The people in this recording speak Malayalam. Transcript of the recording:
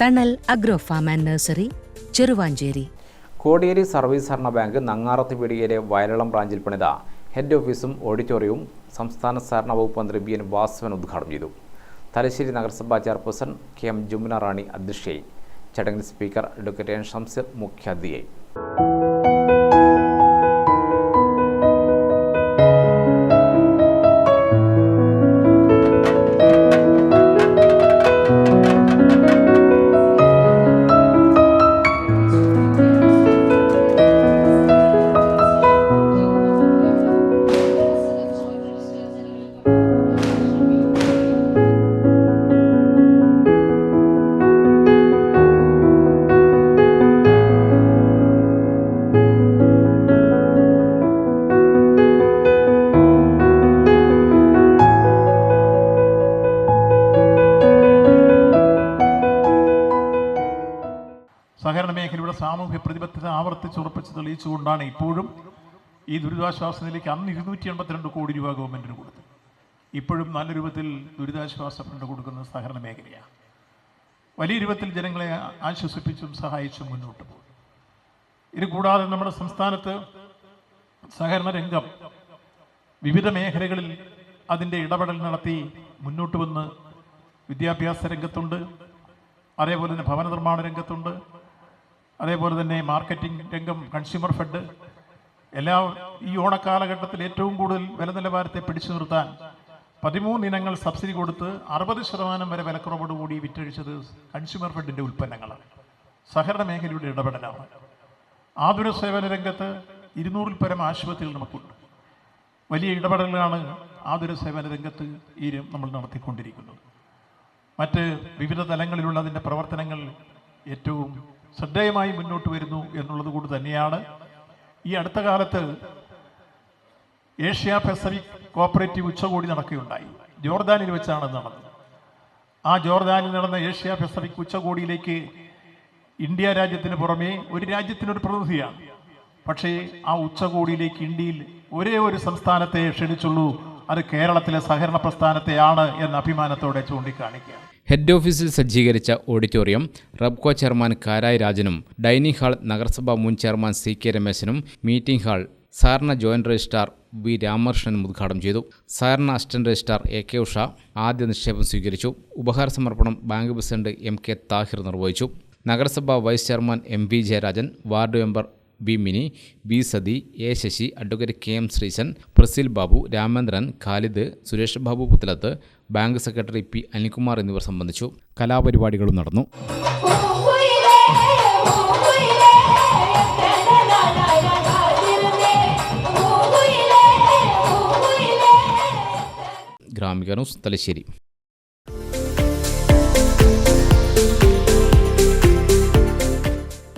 Thanal agro farm and nursery Cheruvancheri. Kodiyeri service സഹകരണ ബാങ്ക് നങ്ങാറത്ത് പീടികയിലെ വയലളം ബ്രാഞ്ചിൽ പണിത ഹെഡ് ഓഫീസും ഓഡിറ്റോറിയവും സംസ്ഥാന സഹകരണ വകുപ്പ് മന്ത്രി ബി എൻ വാസവൻ ഉദ്ഘാടനം ചെയ്തു. തലശ്ശേരി നഗരസഭാ chairperson K M Jumuna Rani അധ്യക്ഷയായി. ചടങ്ങിൽ സ്പീക്കർ അഡ്വക്കേറ്റ് എൻ ഷംസീർ മുഖ്യാതിഥിയായി. സഹകരണ മേഖലയുടെ സാമൂഹ്യ പ്രതിബദ്ധത ആവർത്തിച്ചുറപ്പിച്ച് തെളിയിച്ചുകൊണ്ടാണ് ഇപ്പോഴും ഈ ദുരിതാശ്വാസ നിലയ്ക്ക് അന്ന് ഇരുന്നൂറ്റി എൺപത്തിരണ്ട് കോടി രൂപ ഗവൺമെന്റിന് കൊടുത്തു ഇപ്പോഴും നല്ല രൂപത്തിൽ ദുരിതാശ്വാസ ഫണ്ട് കൊടുക്കുന്നത് സഹകരണ മേഖലയാണ്. വലിയ രൂപത്തിൽ ജനങ്ങളെ ആശ്വസിപ്പിച്ചും സഹായിച്ചും മുന്നോട്ട് പോകും ഇത് കൂടാതെ നമ്മുടെ സംസ്ഥാനത്ത് സഹകരണ രംഗം വിവിധ മേഖലകളിൽ അതിന്റെ ഇടപെടൽ നടത്തി മുന്നോട്ട് വന്ന് വിദ്യാഭ്യാസ രംഗത്തുണ്ട് അതേപോലെ തന്നെ ഭവന നിർമ്മാണ രംഗത്തുണ്ട് അതേപോലെ തന്നെ മാർക്കറ്റിംഗ് രംഗം കൺസ്യൂമർ ഫെഡ് എല്ലാ ഈ ഓണക്കാലഘട്ടത്തിൽ ഏറ്റവും കൂടുതൽ വില നിലവാരത്തെ പിടിച്ചു നിർത്താൻ പതിമൂന്ന് ഇനങ്ങൾ സബ്സിഡി കൊടുത്ത് അറുപത് ശതമാനം വരെ വിലക്കുറവോടുകൂടി വിറ്റഴിച്ചത് കൺസ്യൂമർ ഫെഡിന്റെ ഉൽപ്പന്നങ്ങളാണ്. സഹകരണ മേഖലയുടെ ഇടപെടലാണ്. ആതുര സേവന രംഗത്ത് ഇരുന്നൂറിൽ പരം ആശുപത്രികൾ നമുക്കുണ്ട്. വലിയ ഇടപെടലുകളാണ് ആതുര സേവന രംഗത്ത് ഈ നമ്മൾ നടത്തിക്കൊണ്ടിരിക്കുന്നത്. മറ്റ് വിവിധ തലങ്ങളിലുള്ള അതിന്റെ പ്രവർത്തനങ്ങൾ ഏറ്റവും ശ്രദ്ധേയമായി മുന്നോട്ട് വരുന്നു എന്നുള്ളത് കൊണ്ട് തന്നെയാണ് ഈ അടുത്ത കാലത്ത് ഏഷ്യ പെസഫിക് കോപ്പറേറ്റീവ് ഉച്ചകോടി നടക്കുകയുണ്ടായി. ജോർദാനിൽ വെച്ചാണ് നടന്നത്. ആ ജോർദാനിൽ നടന്ന ഏഷ്യ പെസഫിക് ഉച്ചകോടിയിലേക്ക് ഇന്ത്യ രാജ്യത്തിന് പുറമേ ഒരു രാജ്യത്തിനൊരു പ്രതിനിധിയാണ്. പക്ഷേ ആ ഉച്ചകോടിയിലേക്ക് ഇന്ത്യയിൽ ഒരേ ഒരു സംസ്ഥാനത്തെ ക്ഷണിച്ചുള്ളൂ. അത് കേരളത്തിലെ സഹകരണ പ്രസ്ഥാനത്തെയാണ് എന്ന അഭിമാനത്തോടെ ചൂണ്ടിക്കാണിക്കുക ഹെഡ് ഓഫീസിൽ സജ്ജീകരിച്ച ഓഡിറ്റോറിയം റബ്കോ ചെയർമാൻ കാരായി രാജനും ഡൈനിങ് ഹാൾ നഗരസഭാ മുൻ chairman C K രമേശനും meeting hall Sarina joint registrar V രാമകൃഷ്ണനും ഉദ്ഘാടനം ചെയ്തു. Sarina assistant registrar A K Usha ആദ്യ നിക്ഷേപം സ്വീകരിച്ചു. ഉപഹാര സമർപ്പണം bank president M K Thahir നിർവഹിച്ചു. നഗരസഭാ vice chairman M V Jayarajan ward member B Mini B Sathi A Sasi advocate K M Sreeshan Prasil Babu Ramendran Khalid Suresh Babu Puthalath bank secretary P Anilkumar എന്നിവർ സംബന്ധിച്ചു. കലാപരിപാടികളും നടന്നു. Gramika news Thalassery.